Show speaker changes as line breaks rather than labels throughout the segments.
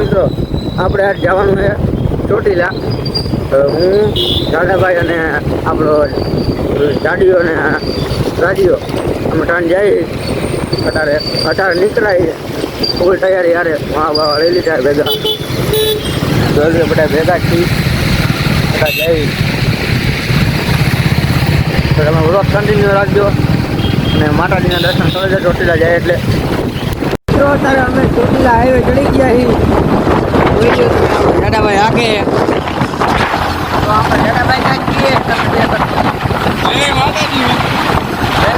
મિત્રો, આપણે આજ જવાનું છે ચોટીલા. હું, દાદાભાઈ અને આપણો જાડીઓ અને રાજીઓ અમે ટાણ જઈ અત્યારે અત્યારે નીકળાય. ફૂલ તૈયારી યારે વાહ બાવા લઈ લીધા ભેગા. જલ્દી બધા ભેગા છીએ. બધા જઈ તો તમે વ્લોગ કન્ટિન્યુ રાખજો. અને માતાજીના દર્શન કરે છે, ચોટીલા જાય એટલે. અત્યારે અમે ચોટીલા હાઈવે ચડી ગયા છીએ. લો તમે દાદાભાઈ તો આપણે દાદાભાઈ તમે. જય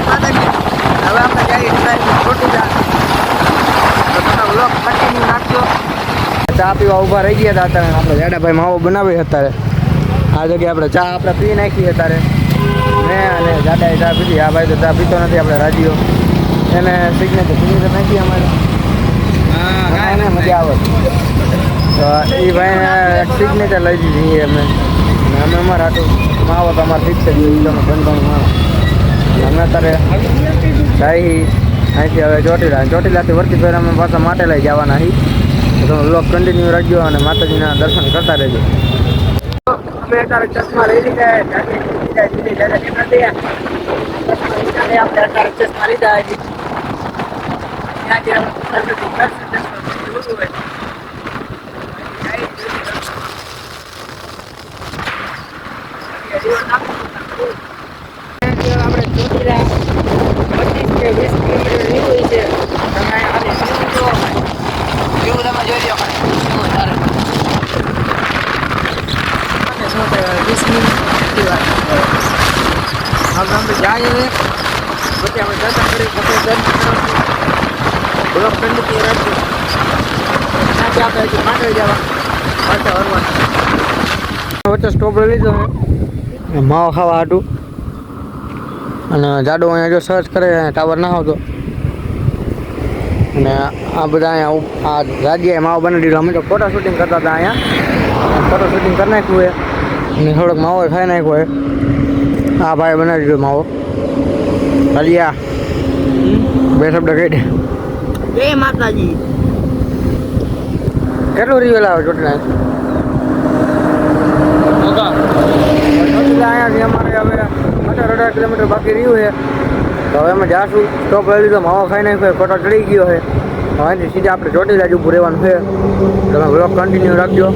માતાજી. હવે આપણે જઈએ ચોટીલા તો તમે વ્લોગ કન્ટિન્યુ ચા પીવા ઊભા રહી ગયા હતા અત્યારે. આપણે દાદાભાઈ માવો બનાવી અત્યારે. આ જગ્યાએ આપણે ચા આપણે પી નાખી અત્યારે. મેં અને દાદાએ ચા પીધી. આ ભાઈ તો ચા પીતો નથી આપણે રાજીઓ. એને સિગ્નેચર સિગ્નેચર નાખી અમારે. એને મજા આવે. તો એ ભાઈને સિગ્નેચર લઈ દીધી અમે અમે અમારા હાટું માવો તો અમારે ફિક્સ અમે અત્યારે હવે ચોટીલા. ચોટીલાથી વર્તી ફેર અમે પાછા માટે લઈ જવાના હી તો તમે લોક કન્ટિન્યુ રાખજો અને માતાજીના દર્શન કરતા રહેજો. ચશ્મા લઈ લીધા. ચશ્મા લીધા હજી ત્યાંથી આપણે દર્શન દર્શન જોવું હોય આપણે ચોટીલા પચીસ કે વીસ કિલોમીટર જેવું છે તમે ખાલી view જોવો ખાલી. view તમે જોઈ લો ખાલી. કેવું સારું. અને શું કહેવાય, વીસ મિનિટની વાત છે. હવે અમે જઈએ હવે. પછી આપણે દર્શન કરી પછી દર્શન કરશું. બ્લોક કંડિન્યુ રાખજો ત્યાંથી આપણે હજી માંડવી જવા પાછા વરવાના વચ્ચે સ્ટોપ લઈ લીધો છે માવો ખાવા હાટું અને જાડો અહીંયા જો સર્ચ કરે ટાવર ના આવતો અને આ બધા અહીંયા ઉ- આ રાજ્યએ માવો બનાવી દીધો અમે તો ફોટો શૂટિંગ કરતા હતા અહીંયા ફોટો શૂટિંગ કરી નાખ્યું હોય અને થોડોક માવો ખાઈ નાખ્યો હોય આ ભાઈ બનાવી દીધો માવો. રાજ્યા બે શબ્દ કહી દે.
જય માતાજી.
કેટલું રિવેલ આવે ચોટીલા અહીંયાથી અમારે હવે અઢાર અઢાર કિલોમીટર બાકી રહ્યું છે. તો હવે અમે જાશું. સ્ટોપ લઈ લીધો માવો ખાઈ નાખ્યો ફોટો ચડી ગયો છે. અહીંથી સીધા આપણે ચોટીલા જ ઊભું રહેવાનું છે. તમે બ્લોક કન્ટિન્યુ રાખજો.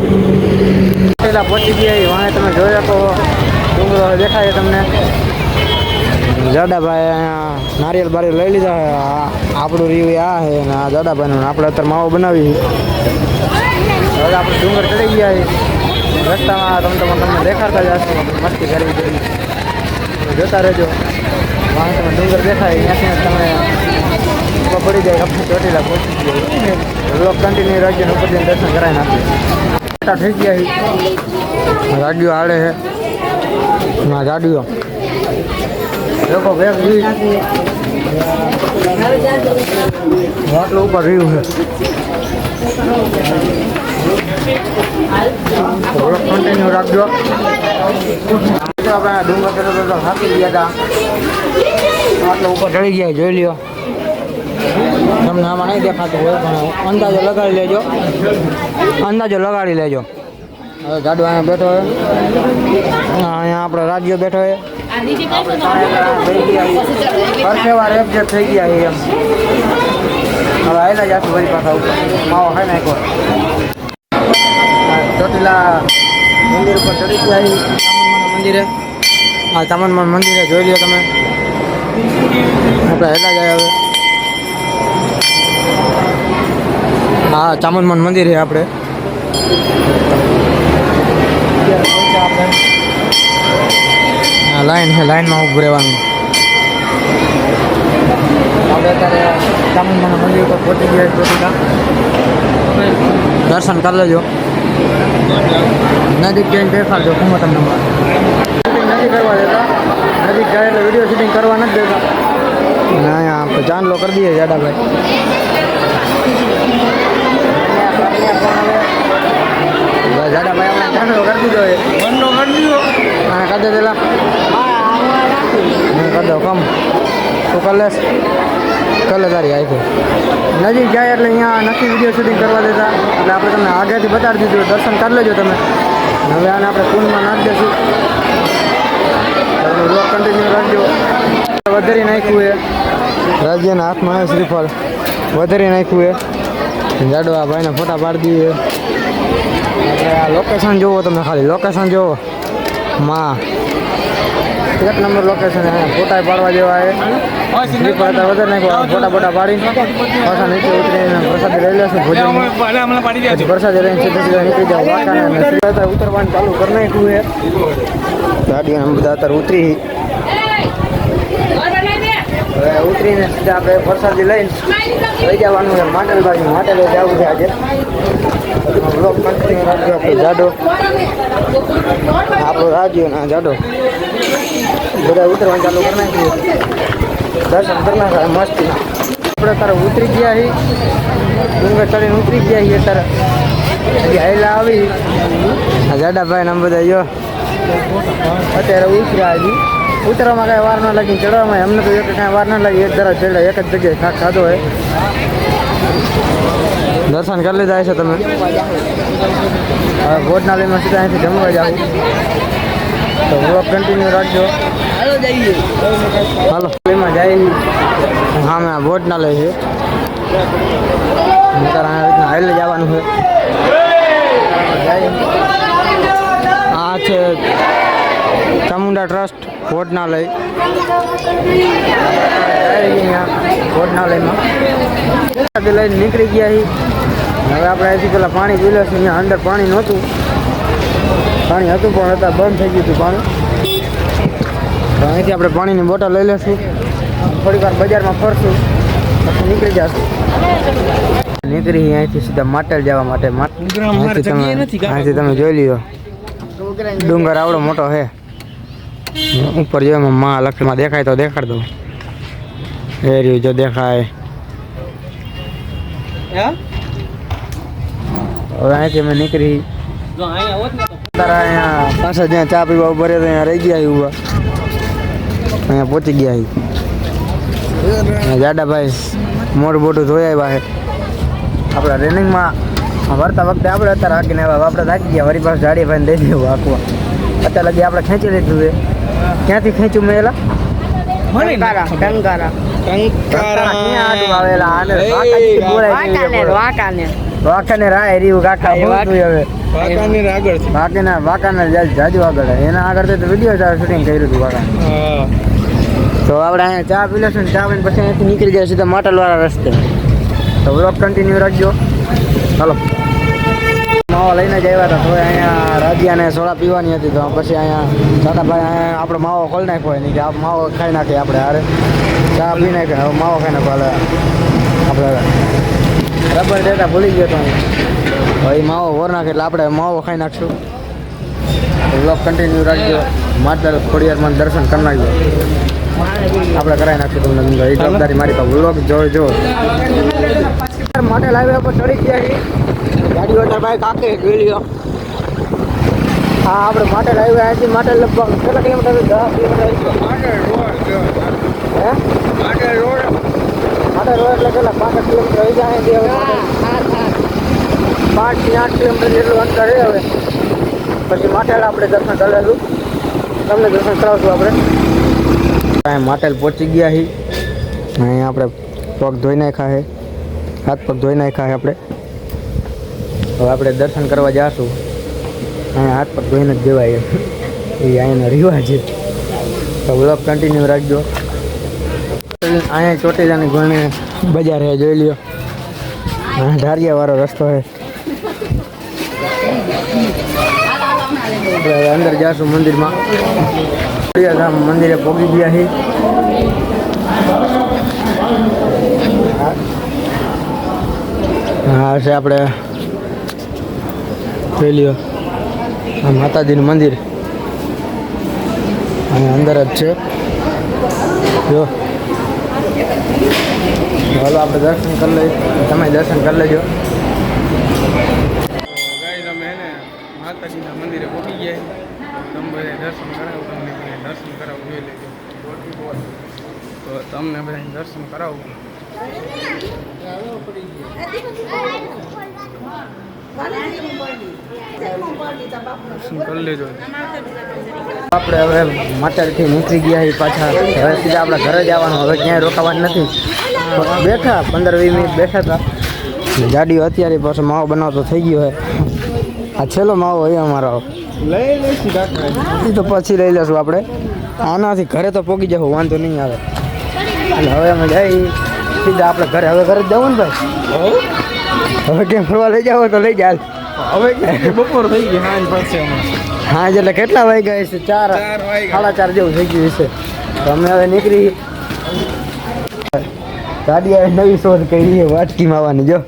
ચોટીલા પહોંચી ગયા વાણે તમે જોઈ શકો ડુંગરો દેખાય તમને. જાડાભાઈ અહીંયા નારિયેલ બારિયેલ લઈ લીધા છે. આપણું રીવ આ છે અને આ જાડાભાઈનું આપણે અત્યારે માવો બનાવી હવે આપણે ડુંગર ચડી ગયા છે. રસ્તામાં તમે તમે તમને દેખાડતા જશો મસ્તી કરવી જોઈએ. જોતા રહેજો. વાણે તમે ડુંગર દેખાય ત્યાંથી તમે પડી જાય, આપણે ચોટીલા પહોંચી ગયા. લોક કન્ટિન્યુ રાખજો ને દર્શન કરાવી નાખીએ થઈ ગયા ગાડીઓ હાલે છે. ના ગાડીઓ. લોકો વેગ હોટલ ઉપર રહ્યું છે. રાખજો. આપણે ડુંગર ચડતો તો થાકી ગયા હતા. આટલો ઉપર ચડી ગયા જોઈ લ્યો. તમને આમાં નહીં દેખાતું હોય, પણ અંદાજો લગાડી લેજો. અંદાજો લગાડી લેજો. હવે ગાડવા અહીંયા બેઠો હોય અહીંયા આપણો રાજ્ય બેઠો હોય રેપ જે થઈ ગયા છે એમ. હવે આવેલા જાશું વળી પાછા ઉપર. માવો ખાઈ નાખ્યો. ચોટીલા મંદિર ઉપર ચડી ગયા મંદિરે. આ ચામુંડમાના મંદિરે જોઈ લો તમે. આપણે હેલા જાય હવે. હા ચામુંડમાન મંદિર છે આપણે. આપણે હા લાઈન છે લાઈનમાં ઊભું રહેવાનું. આપણે અત્યારે ચામુંડમાના મંદિર ઉપર પહોંચી ગયા છીએ ચોટીલા દર્શન કરી લેજો. નજીક જઈને દેખાડજો હું તમને નથી કરવા દેતા. નજીક જાય એટલે વીડિયો શૂટિંગ કરવા નથી દેતા. અને અહીંયા આપણે ચાંદલો કરી દઈએ જાડાભાઈ જાડાભાઈ આપણે ચાંદલો કરી દીધો એ બંધો કરી દીધો કરી દે પેલા કરી દો કમ તું કરી લેશ કલરદારી આવી નજીક જાય એટલે અહીંયા નથી વીડિયો શૂટિંગ કરવા દેતા એટલે આપણે તમને આગળથી બતાડી દીધું દર્શન કરી લેજો તમે હવે આને આપણે કુંડમાં નાખી દઈશું બ્લોગ કન્ટિન્યુ રાખજો વધારી નાખ્યું એ રાજ્યના હાથમાં આવે શ્રીફળ વધારી નાખ્યું એ જાડો આ ભાઈને ફોટા પાડી દઈએ આ લોકેશન જુઓ તમે ખાલી લોકેશન જુઓ માં. એક નંબર લોકેશન અહીંયા ફોટા પાડવા જેવા છે. શ્રીફળ તો વધારે નાખ્યું ફોટા ફોટા પાડી પાછા નીચે ઉતરીને પ્રસાદી લઈ લેશું. ભોજન. પ્રસાદ લઈને સીધા સીધા નીકળી જાવ વાંકાને ઉતરવાનું ચાલુ કરી નાખ્યું છે. ગાડીઓ બધા અત્યારે ઉતરી. હવે ઉતરીને સીધા આપણે પ્રસાદી લઈને લઈ જવાનું છે. માટેલ બાજુ જવું છે આજે. બ્લોક કન્ટિન્યુ રાખજો આપણે જાડો. આપણો ના જાડો. બધા ઉતરવાનું ચાલુ કરી નાખીએ દર્શન કરી નાખ્યા, મસ્તી. આપણે તારે ઉતરી ગયા છીએ ડુંગર ચડીને ઉતરી ગયા છીએ તારે ગાયલા આવી. જાડાભાઈ ને બધા જો. અત્યારે ઉતર્યા હજી. ઉતરવામાં કાંઈ વાર ન લાગી, ચડવામાં અમને તો એક કાંઈ વાર ન લાગી, એક જરા ચડ્યા, એક જ જગ્યાએ ખાક ખાધો હોય. દર્શન કરી લીધા છે તમે. ભોજનાલયમાં સીધા અહીંથી જમવા જાવ તો વ્લોગ કન્ટિન્યુ રાખજો.
હાલો જઈએ
હાલો એમાં જાય હા મેં ભોજનાલય છે. નહીંતર છે રીતના હાઈલે જવાનું છે. આ છે ચામુંડા ટ્રસ્ટ ભોજનાલય ભોજનાલયમાં લઈને નીકળી ગયા છીએ. હવે આપણે અહીંથી પેલા પાણી પીલે છે, અહીંયા અંદર પાણી નહોતું. પાણી હતું પણ હતા બંધ થઈ ગયું હતું પાણી. તો અહીંથી આપણે પાણીની બોટલ લઈ લઈશું થોડીક વાર બજારમાં ફરશું પછી નીકળી જશું. નીકળી અહીંથી સીધા માટેલ જવા માટે અહીંથી તમે જોઈ લ્યો. ડુંગર આવડો મોટો છે ઉપર જો એમાં માં લખમાં દેખાય તો દેખાડ દઉં. એ રહ્યું જો દેખાય. હવે અહીંથી અમે નીકળી તારા અહીંયા પાછા જ્યાં ચા પીવા ઊભા રહ્યા ત્યાં રહી ગયા ઊભા. અહીંયા પહોંચી ગયા જાડા ભાઈ જાડાભાઈ મોટું મોટું ધોઈ આવ્યા છે. આપણા રનિંગમાં વળતા વખતે આપણે અત્યારે હાકીને આવ્યા આપણે થાકી ગયા. વળી પાછું જાડીભાઈને દઈ દેવું હાકવા. અત્યારે લગી આપણે ખેંચી લીધું છે. ક્યાંથી ખેંચ્યું મેં એલા
ટંકારા ટંકારા
આટું આવેલા? આને વાંકાને રાય કાકા હવે.
વાંકાનેર આગળ છે.
વાંકાના વાંકાના જાજુ આગળ એના આગળ તો વીડિયો શૂટિંગ કર્યું હતું વાંકા તો આપણે અહીંયા ચા પી લેશું ને ચા પીને પછી અહીંયાથી નીકળી જાય સીધા માટલવાળા રસ્તે. તો બ્લોગ કન્ટિન્યુ રાખજો. ચાલો માવો લઈને જ આવ્યા હતા. તો અહીંયા રાજીયાને સોડા પીવાની હતી. તો પછી અહીંયા દાદાભાઈ અહીંયા આપણો માવો ખોલી નાખ્યો હોય નહીં કે આ માવો ખાઈ નાખીએ આપણે હારે. ચા પી નાખે. માવો ખાઈ નાખો હાલે. આપણે રબર દેતા ભૂલી ગયો તો એ માવો વર નાખે એટલે આપણે માવો ખાઈ નાખશું. બ્લોગ કન્ટિન્યુ રાખજો. માતા ખોડિયારમાં દર્શન કરી નાખજો. આપણે કરાવી નાખશું તમને એ જવાબદારી મારી પાસે. વ્લોગ જોજો માટે લાવ્યા પર ચડી ગયા છીએ ગાડી વાળા ભાઈ કાકે ગયેલીઓ હા આપણે માટે લાવ્યા અહીંથી માટે લગભગ કેટલા કિલોમીટર દસ કિલોમીટર હે? માટે રોડ. એટલે કેટલા? પાંચ કિલોમીટર થઈ જાય અહીંથી હવે પાંચથી આઠ કિલોમીટર જેટલું અંતર છે હવે. પછી માટેલ આપણે દર્શન કરેલું તમને દર્શન કરાવશું આપણે. કાંઈ માટેલ પહોંચી ગયા હી. અહીંયા આપણે પગ ધોઈ નાખ્યા છે હાથ પગ ધોઈ નાખ્યા છે આપણે. હવે આપણે દર્શન કરવા જઈશું અહીંયા હાથ પગ ધોઈને જ દેવાય એ અહીંયાનો રિવાજ છે. તો બ્લોક કન્ટિન્યુ રાખજો. અહીંયા ચોટીલાની ઘણી બજાર છે જોઈ લ્યો. અહીંયા ઢારિયા વાળો રસ્તો છે આપણે હવે અંદર જઈશું મંદિરમાં. ધામ મંદિરે પહોંચી ગયા છીએ હા છે આપણે જોઈ આ માતાજીનું મંદિર. અને અંદર જ છે. જો. ચાલો આપણે દર્શન કરી લઈએ. તમે દર્શન કરી લેજો.
માતાજીના મંદિરે પહોંચી ગયા તમે બધા દર્શન કરાવો, તમને અહીંયા દર્શન કરાવો, જોઈ લેજો. તો તમને બધાને દર્શન કરાવું. દર્શન કરી લેજો.
આપણે હવે માતાડથી નીકળી ગયા છીએ પાછા. હવે સીધા આપણે ઘરે જવાનું હવે ક્યાંય રોકાવાનું નથી. બેઠા, પંદર વીસ મિનિટ બેઠા હતા. ગાડીઓ અત્યારે પાછો માવો બનાવતો થઈ ગયો છે. આ છેલ્લો માવો હોય અમારો.
લઈ લઈશું
એ તો પછી લઈ લેશું આપણે. આનાથી ઘરે તો પોગી જવું વાંધો નહીં આવે. એટલે હવે અમે જઈ સીધા આપણે ઘરે હવે ઘરે જ જવું ને ભાઈ? હવે કેમ ફરવા લઈ જાવ તો લઈ જાય
હવે બપોર થઈ ગઈ હા પાસે
હા એટલે કેટલા વાગ્યા છે ચાર સાડા ચાર જેવું થઈ ગયું છે તો અમે હવે નીકળી. ગાડી નવી શોધ કરી વાટકી માવાની જો.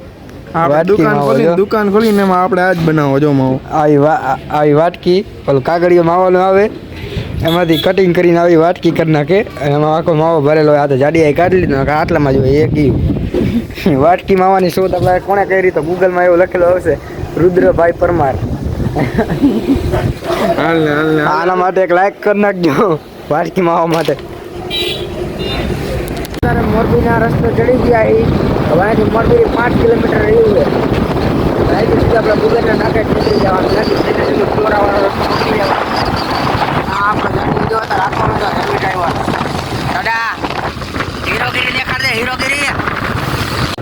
દુકાન ખોલી દુકાન ખોલીને એમાં આપણે આજ બનાવો જો માવો.
આવી આવી વાટકી પેલું કાગળીઓ માવાનો આવે. એમાંથી કટિંગ કરીને આવી વાટકી કરી નાખે. એમાં આખો માવો ભરેલો હોય આ તો જાડી કાઢી લીધો. આટલામાં જોઈએ એક ઈ. વાટકી માવાની શોધ આપણે કોણે કરી તો ગૂગલમાં એવું લખેલું આવશે રુદ્રભાઈ પરમાર. આના માટે એક લાઈક કરી નાખજો વાટકી માવા માટે. અત્યારે મોરબીના રસ્તે ચડી ગયા એ. હવે મોરબી પાંચ કિલોમીટર રહ્યું છે અહીંથી સીધા આપણે બુગરના નાકે નીકળી જવાનું. આપણે ગાડી જો હતા રાખવાનો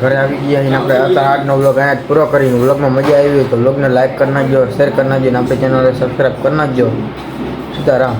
ઘરે આવી ગયા અને આપણે અત્યારે આજનો વ્લોગ અહીંયા જ પૂરો કરીને વ્લોગમાં મજા આવી હોય તો વ્લોગને લાઇક કરી નાખજો શેર કરી નાખજો અને આપણી ચેનલને સબસ્ક્રાઈબ કરી નાખજો. સીતારામ.